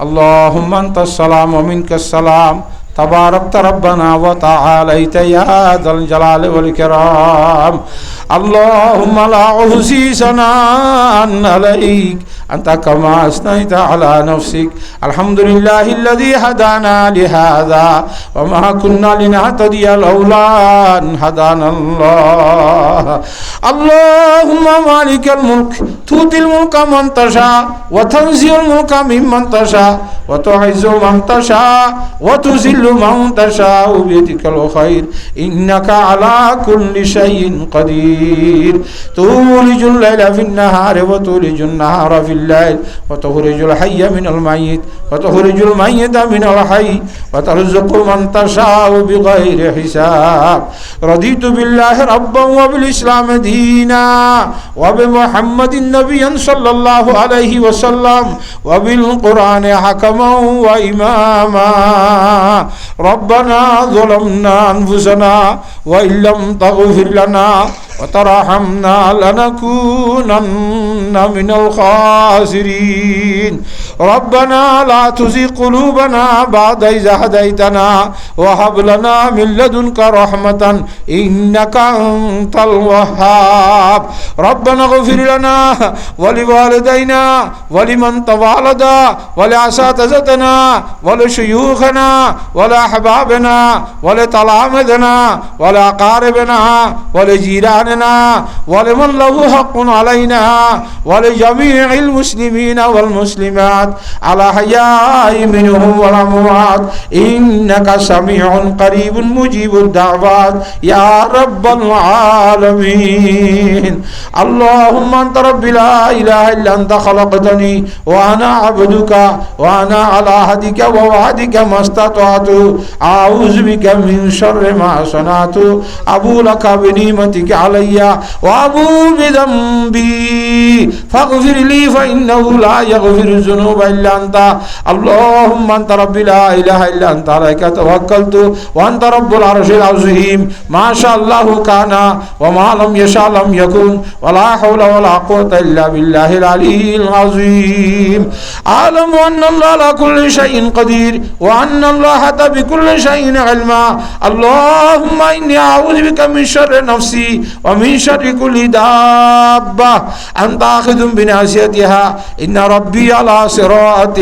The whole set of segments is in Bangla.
اللهم أنت السلام ومنك السلام. تباركت ربنا وتعاليت يا ذا الجلال والإكرام. اللهم لا ثناء عليك. أنت كما أثنيت على نفسك الحمد لله الذي هدانا لهذا وما كنا لنهتدي لولا أن هدانا الله اللهم مالك الملك تؤتي الملك من تشاء وتنزع الملك ممن تشاء وتعز من تشاء وتذل من تشاء بيدك الخير إنك على كل شيء قدير تولج الليل في النهار وتولج النهار في الليل وتخرج الحي من الميت وتخرج الميت من الحي وترزق من تشاء بغير حساب. رضيت بالله ربا وبالإسلام دينا وبمحمد نبيا صلى الله عليه وسلم وبالقرآن حكما وإماما. ربنا ظلمنا أنفسنا وإن لم تغفر لنا وترحمنا لنكونن من الخاسرين. ربنا لا تزغ قلوبنا بعد إذ هديتنا وهب لنا من لدنك رحمة إنك أنت الوهاب. ربنا اغفر لنا ولوالدينا ولمن توالد ولأساتذتنا ولشيوخنا ولأحبابنا ولتلامذنا ولأقاربنا ولجيراننا. ولمن له حق علينا ولجميع المسلمين والمسلمات على حياء منهم والأموات إنك سميع قريب مجيب الدعوات يا رب العالمين اللهم أنت رب لا إله إلا أنت خلقتني وأنا عبدك وأنا على عهدك ووعدك ما استطعت أعوذ بك من شر ما صنعت أبو لك بنعمتك علي وأبو بذنبي فاغفر لي فإنه لا يغفر الذنوب إلا أنت اللهم أنت رب لا إله إلا أنت عليك توكلت وأنت رب العرش العظيم ما شاء الله كان وما لم يشاء لم يكن ولا حول ولا قوة إلا بالله العلي العظيم أعلم أن الله على كل شيء قدير وأن الله أتى بكل شيء علما اللهم إني أعوذ بك من شر نفسي ومن شر كل دابة أنت آخذ بناصيتها إن ربي على صراط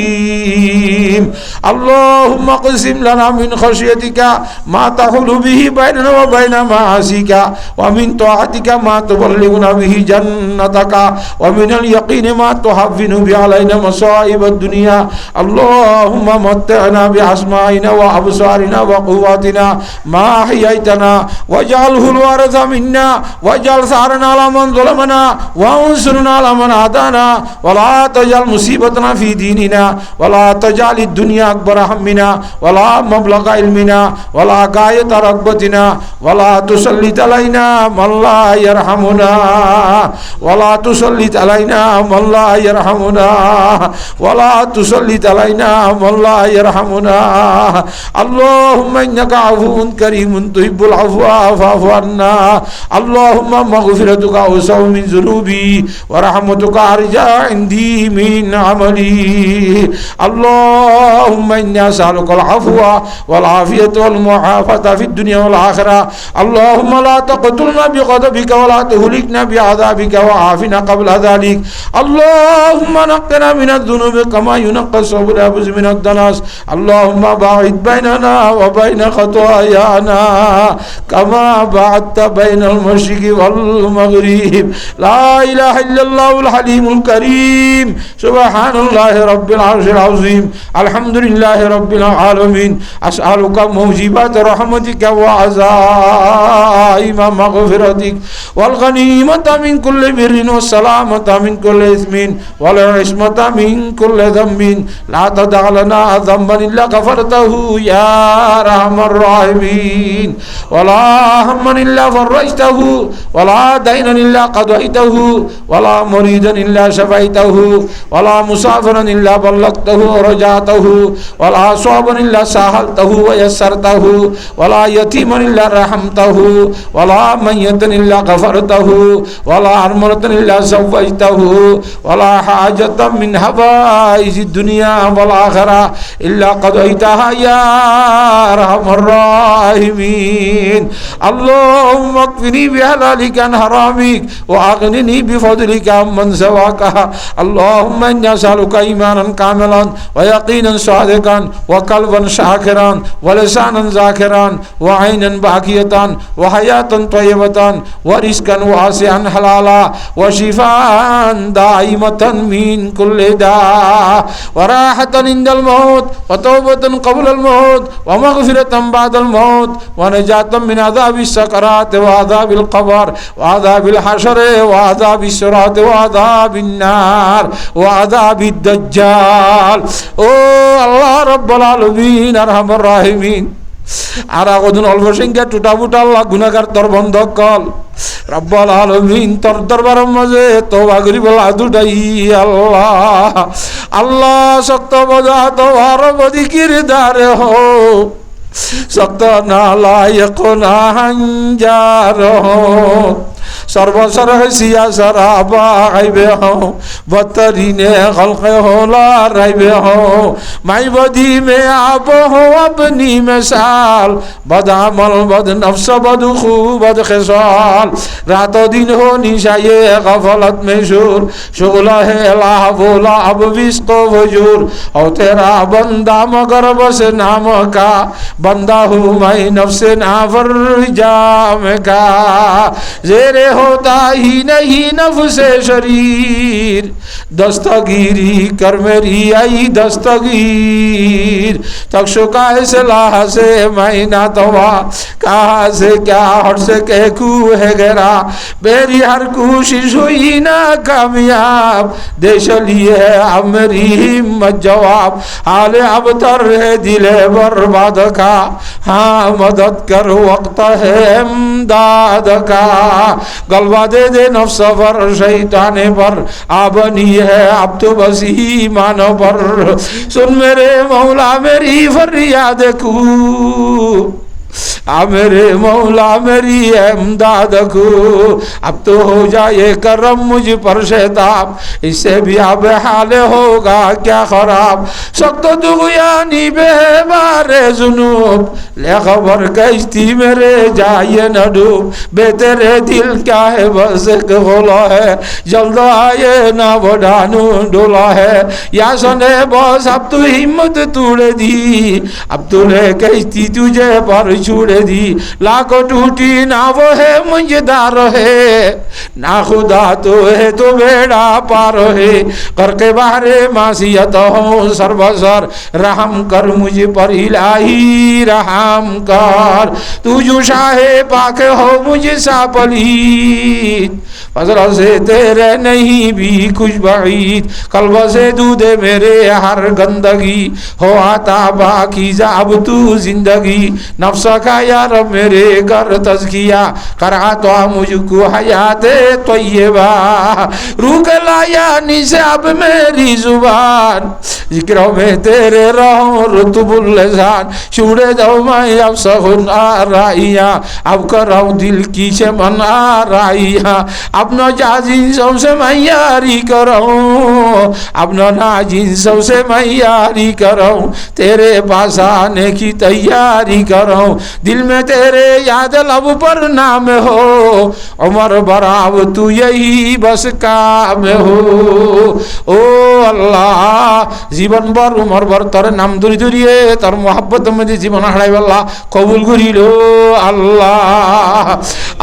مستقيم اللهم اقسم لنا من خشيتك ما تحول به بيننا وبين معاصيك ومن طاعتك ما تبلغنا به جنتك ومن اليقين ما تحفن به علينا مصائب الدنيا اللهم متعنا بأسمائنا وأبصارنا وقواتنا ما أحييتنا واجعله الوارث منا واجعل ثارنا على من ظلمنا وانصرنا على من عادانا ولا تجعل مصيبتنا في ديننا ولا تجعل الدنيا أكبر همنا ولا مبلغ علمنا ولا غاية رغبتنا ولا تسلط علينا من لا يرحمنا ولا تسلط علينا من لا يرحمنا ولا تسلط علينا من لا يرحمنا اللهم إنك عفو كريم تحب العفو فاعف عنا اللهم مغفرتك أوسع من ذنوبي ورحمتك أرجى عندي من عملي. اللهم إني أسألك العفو والعافية والمعافاة في الدنيا والآخرة. اللهم لا تقتلنا بغضبك ولا تهلكنا بعذابك وعافنا قبل ذلك. اللهم نقنا من الذنوب كما ينقى الثوب الأبز من الدنس اللهم باعد بيننا وبين خطايانا كما بعدت بين المشرق والمغرب لا إله إلا الله الحليم الكريم سبحان الله رب العرش العظيم الحمد لله رب العالمين أسألك موجبات رحمتك وعزائم مغفرتك والغنيمة من كل بر والسلامة من كل إثم والعصمة من كل ذنب لا تدع لنا ذنبا إلا غفرته يا أرحم الراحمين ولا هما إلا فرجته ولا دينا إلا قضيته ولا مريدا إلا شفيته ولا مسافرا إلا بلغته ورجعته ولا صعبا إلا سهلته ويسرته ولا يتيما إلا رحمته ولا ميتا إلا غفرته ولا عرمرة إلا سويته ولا حاجة من حوائج الدنيا والآخرة إلا قضيتها يا أرحم الراحمين اللهم اكفني بحلالك عن حرامك وأغنني بفضلك عمن سواك. اللهم إني أسألك إيمانا كاملا ويقينا صادقا وقلبا شاكرا ولسانا ذاكرا وعينا باكية وحياة طيبة ورزقا واسعا حلالا وشفاء دائمة من كل داء وراحة عند الموت وتوبة قبل الموت ومغفرة بعد الموت ونجاة من عذاب السكرات সিরাতে ওয়াদা বিল কবর ওয়াদা বিল হাসরে ওয়াদা বিশ্বরাতে ওয়াদা বিন্নার ওয়াদা বিদ্যাল ও আল্লাহ রব্বুল আলমিন আর হামর রাহিমিন। আর আগদিন অল্প সংখ্যা টুটা বুটা আল্লাহ গুণাগার তোর বন্ধ কল রব্বাল আলমিন তোর দরবার মাঝে তো বাগরি বলা দুটাই আল্লাহ। আল্লাহ শক্ত বজা তো আর বদিকির দারে হোক। শক্ত না লায়ক না হাঞ্জার سربسر سیا سر آبا آئی بے ہوں بطرین خلق ہولا بے ہوں مائی بدی میں آپ ہوں اپنی مثال بد عمل بد نفس بد خوب بد خسال رات و دن ہونی چاہیے غفلت میں شور شغل ہے لا بولا اب وسط و وجور او تیرا بندہ مگر بس نام کا بندہ ہوں مائی نفس نافر جام کا زیرے ہو ہوتا ہی نہیں نفس شریر۔ دستگیری کر میری آئی دستگیر۔ تک شکا صلاح سے مہینہ نہ توا کہاں سے کیا ہر سے کہ کو ہے گرا میری ہر کوشش ہوئی نہ کامیاب۔ دیش لیے اب میری ہمت جواب۔ حال اب تر ہے دل برباد کا۔ ہاں مدد کر وقت ہے امداد کا۔ गलबा दे दे नफ्स पर शैताने पर आबनी है अब तो बस ही मानो पर सुन मेरे मौला मेरी फरियाद कू میرے مولا میری امداد کو، اب تو ہو جائے کرم مجھ پر شہداب اس سے بھی اب حال ہوگا کیا خراب؟ سب تو دغیانی بے بارے جنوب، لے خبر کشتی میرے جائے نہ ڈوب۔ بے تیرے دل کیا ہے، بس ایک غلا ہے۔ جلد آئے نہ بڑھانو ڈولا ہے۔ یا سنے بس اب تو ہمت توڑ دی۔ اب تو لے کشتی تجھے پر چھوڑ چھوڑے دی لا کو ٹوٹی نہ وہ ہے منجدار ہے نہ خدا تو ہے، تو بیڑا پار ہے کر کے بارے معصیت ہوں، سر بسر رحم کر مجھ پر الہی رحم کر۔ تو جو شاہ پاک ہو، مجھ سا پلید۔ فضل سے تیرے نہیں بھی کچھ بعید۔ قلب سے دودے میرے ہر گندگی۔ ہو آتا باقی زاب تو زندگی۔ نفس کا یا رب میرے گھر تزکیہ کرا تو مجھ کو حیات طیبہ۔ روک لایا اب میری زبان۔ ذکروں میں تیرے رہوں رتب اللزان شوڑے دو میں اب سخن آرائیاں اب کرو دل کی چمن آرائیاں اب نو جازین سو سے میں یاری کراؤں۔ اب نو ناجین سو سے میں یاری کراؤں۔ تیرے پاس آنے کی تیاری کروں دل दिल में तेरे याद लब पर नाम हो उमर बराब तू यही बस काम हो ও আল্লাহ জীবন বর উমর বর তোর নাম ধরি ধরিয়ে তোর মোহাব্বত মধ্যে জীবন হারাই বল্লা কবুল করিল আল্লাহ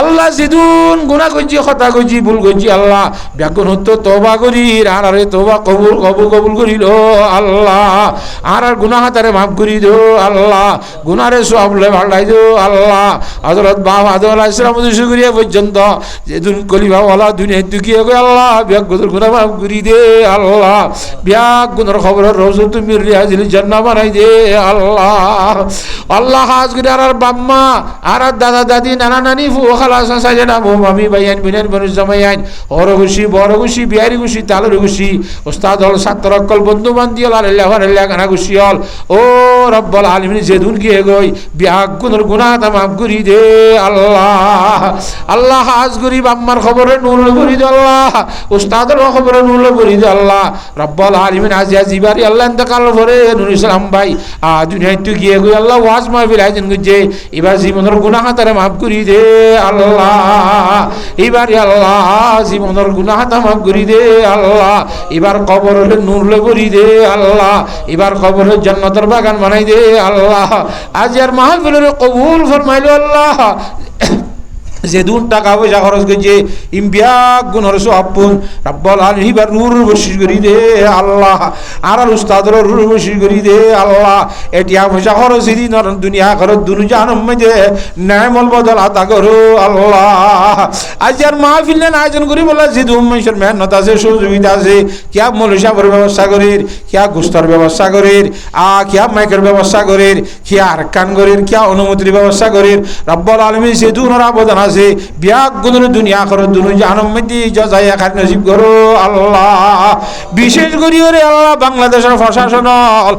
আল্লাহ জিদুন গুণা করছি কথা করছি ভুল করছি আল্লাহ ব্যাগুন হতো তোবা করি আর আরে তোবা কবুল কবুল কবুল করিল আল্লাহ আর আর গুণা হাতারে মাফ করি দো আল্লাহ গুনারে সব লে ভাড়াই দো আল্লাহ হজরত বাবা আদম ইসলাম শুক্রিয়া পর্যন্ত। যেদিন কলিবাওয়ালা দুনিয়া দুকিয়ে গো আল্লাহ? ব্যাগ গুণা মাফ করি দে আল্লাহ। ব্যাগ গুণের খবর রোজ তুমি রিয়াজিল জান্না বানাই দে আল্লাহ। আল্লাহ হাজ করে আর বাম্মা, আর দাদা, দাদি, নানা, নানি ফু খালা সাজে না মো মামি, ভাইয়ান, বিনান বনুস জামাইয়ান ওর খুশি বড় খুশি বিহারি খুশি, তালুর খুশি, ওস্তাদ হল, ছাত্র অকল, বন্ধু বান্ধি হল আল্লাহ আল্লাহ কানা খুশি হল। ও রব্বল আলমিন, যে দুন গিয়ে গই বিয়াগ গুণর গুণা তামাম করি দে আল্লাহ। আল্লাহ হাজ করি বাম্মার খবরে নুল করি দে আল্লাহ। উস্তাদের খবরে নুল করি দে আল্লাহ। রব্বল আলমিন আজ আজিবারি আল্লাহ ইন্তকাল করে নুর ইসলাম ভাই, আ, দুনিয়ায় তুই গিয়ে গই আল্লাহ ওয়াজ মাহফিল আয়োজন করছে। এবার জীবনের গুণা হাতারে মাফ করি দে আল্লাহ। এবার আল্লাহ, জীবনের গুণা হাতা মাফ দে আল্লাহ। এবার কবর হলে নুরলে করি দে আল্লাহ। এবার কবর হলে জান্নাতের বাগান বানাই দে আল্লাহ। আজ আর মাহফিলের কবুল ফরমাইল আল্লাহ। যে দুন টাকা পয়সা খরচ করছে ইম্বিয়াক গুণর সপুন রব্বল আলহিবার নূর বসিস করি দে আল্লাহ। আর আর উস্তাদর রুর বসিস করি দে আল্লাহ। এটিয়া পয়সা খরচ দিন দুনিয়া খরচ দুনু জানম মধ্যে ন্যায়মল বদল আতা করো আল্লাহ। আজ আর মাহফিল আয়োজন করি বলে যে দুম মানুষের মেহনত আছে, সহযোগিতা আছে। কিয়া মলসাবর ব্যবস্থা করির কিয়া গুস্তর ব্যবস্থা করির, আ কিয়া মাইকের ব্যবস্থা করির কিয়া আরকান করির কিয়া অনুমতির ব্যবস্থা করির। রব্বল আলমী সে দুনোর আবেদন আছে। আছে বিয়াক গুণের দুনিয়া করো, দুনু জানম মধ্যে জজাই একার নসিব করো, আল্লাহ। বিশেষ করি ওরে আল্লাহ, বাংলাদেশের প্রশাসন হল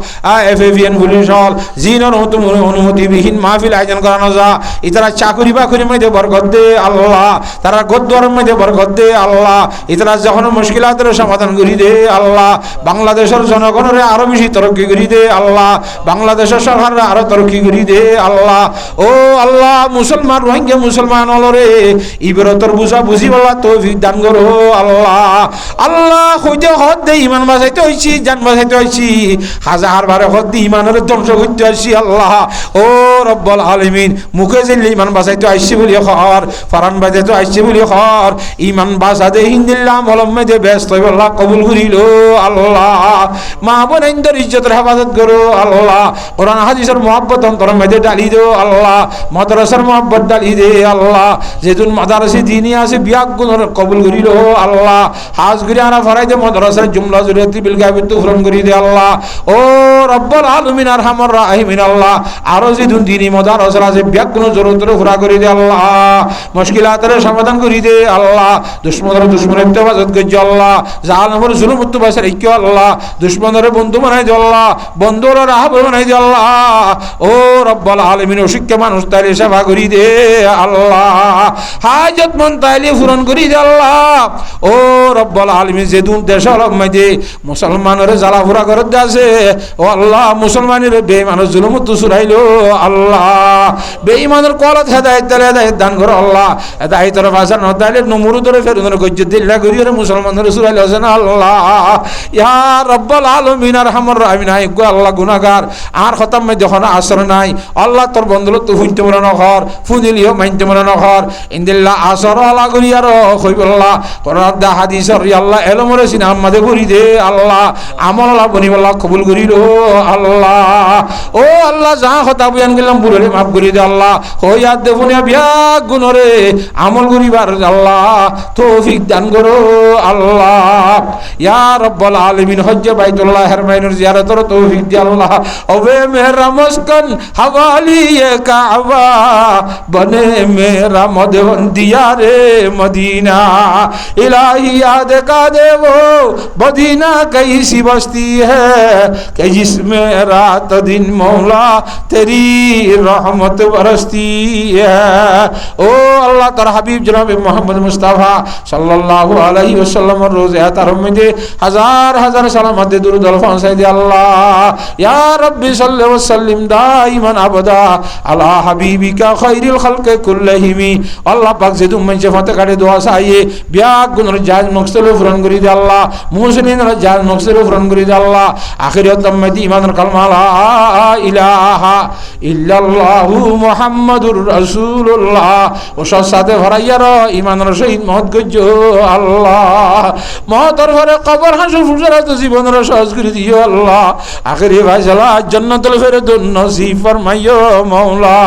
এফ এভিএন পুলিশ হল, জিনর মতো অনুমতিবিহীন মাহফিল আয়োজন করানো যা, ইতারা চাকরি বাকরির মধ্যে বরকত দে, আল্লাহ। তারা গদ্দরের মধ্যে বরকত দে, আল্লাহ। ইতারা যখন মুশকিলাতের সমাধান করি দে, আল্লাহ। বাংলাদেশের জনগণের আরও বেশি তরক্কি করি দে, আল্লাহ। বাংলাদেশের সরকারের আরও তরক্কি করি দে, আল্লাহ। ও আল্লাহ, মুসলমান, রোহিঙ্গা মুসলমান হল রে ইবরতর বুঝা বুঝি বলা তৌফিক দান করো আল্লাহ। আল্লাহ হইতে হদ দে ইমান বাঁচাইতে হইছি, জান বাঁচাইতে হইছি। হাজার হদ দে ইমানের ধ্বংস করতে হইছি আল্লাহ। ও রব্বল আলমিন, মুখে জিল্লি ইমান বাঁচাইতে আইসি বলি খর ফরান বাজাইতে আইসি বলি ইমান বাঁচা দে হিন্দিল্লাহ মলমে দে ব্যস্ত আল্লাহ কবুল করিল আল্লাহ। মা বোন ইন্দর ইজ্জতের হেফাজত করো আল্লাহ। কোরআন হাদিসের মহব্বত অন্তর মেয়েদের ডালি দো আল্লাহ। মাদ্রাসার মহব্বত ডালি দে আল্লাহ। যেতুন মাদারসি দিনই আছে বিয়াক কবুল করিল আল্লাহ। হাজ করি আনা ফরাই দে মাদ্রাসার জুমলা জুরিয়াতি বিল গাবিত পূরণ করি দে আল্লাহ। ও রব্বুল আলামিন আর হামর রাহিমিন, আল্লাহ। আরও যেতুন দিনই মাদারসার আছে বিয়াক গুণ জরুরতের পুরা করি দে আল্লাহ। মুশকিলাতের সমাধান করি দে আল্লাহ। দুশ্মনের দুশ্মনের হেফাজত করছে আল্লাহ। জাহানমর জুলুম মুক্ত বাসার ঐক্য আল্লাহ। দুশ্মনের বন্ধু বানাই দে আল্লাহ। বন্ধুর রাহ বানাই দে আল্লাহ। ও রব্বুল আলামিন অশিক্ষা মানুষ তাইলে সেবা করি দে আল্লাহ। হাজত মন তাইলে পূরণ করি আল্লাহ। ও রব্বল আলমী যে দুন দেশ মাইদে মুসলমানের জ্বালা ফুরা করে আছে ও আল্লাহ মুসলমানের বেঈমানের জুলুমত সুরাইল আল্লাহ। বেঈমানের কলত হেদায়ত তালে হেদায়ত দান করো, আল্লাহ। হেদায়তের ভাষা ন তাইলে নমরু ধরে ফেরুনের গজ্য দিল্লা করি মুসলমানের সুরাইল হোসেন আল্লাহ। ইয়া রব্বল আলমিন আর হামর রাহিমিন হাই গো আল্লাহ গুনাগার আর খতাম যখন আসর নাই। আল্লাহ তোর বন্ধুল তো ফুনতে মনে নখর ফুনিলিও মাইনতে মনে নখর ইন্দিল্লা আসর আলা করি আর কোরআন দা হাদিসর আল্লাহ এলমরে সিনা আমাদের করি দে আল্লাহ। আমল আল্লাহ বনি বল্লাহ কবুল করি রো আল্লাহ। ও আল্লাহ, যা কথা বয়ান গেলাম বুড়ে মাফ করি দে আল্লাহ। হই আর দেবনিয়া বিয়া গুণরে আমল করিবার আল্লাহ। তৌফিক দান করো আল্লাহ। ইয়া রব্বুল আলামিন, হজ্জ বাইতুল্লাহ হেরমাইনুর জিয়ারতর তৌফিক দি আল্লাহ। ওবে মেহরা মস্কন হাওয়ালি কাবা, বনে را مدہن مدینہ، الہی یاد کا دے وہ مدینہ کیسی بستی ہے؟ کہ جس میں رات دن مولا تیری رحمت برستی ہے۔ او اللہ تعالی حبیب جناب محمد مصطفیٰ صلی اللہ علیہ وسلم، روز اعتر مجھے ہزار ہزار سلامت درود الفان سید اللہ۔ یا رب صلی وسلم، دائما ابدا حبیبی کا خیر الخلق কুল্লাহিমি আল্লাহ পাক যে তুমি মানুষে ফাতে কাটে দোয়া চাইয়ে বিয়াক গুণর জাহাজ মকসলে ফুরন করি দে আল্লাহ। মুসলিমের জাহাজ মকসলে ফুরন করি দে আল্লাহ। আখিরাত তাম্মাদি ইমানের কালমা লা ইলাহা ইল্লাল্লাহু মুহাম্মাদুর রাসূলুল্লাহ। ও সাথে ভরাইয়ার ইমানের সহিত মহৎ গজ্জ আল্লাহ। মহতর ঘরে কবর হাসু ফুসরাত জীবনের সহজ করে দিও আল্লাহ। আখিরি ভাইসালা জান্নাতুল ফেরদুন নসিব ফরমাইও মাওলা।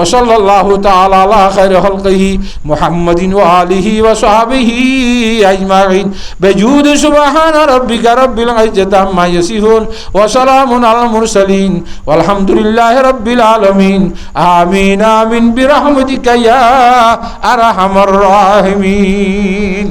ও সাল্লাল্লাহু তাআলা আলা খাইর خلقه محمد وآله وصحبه أجمعين بجود سبحان ربك رب العزة عما يصفون وسلام على المرسلين والحمد لله رب العالمين آمين آمين برحمتك يا أرحم الراحمين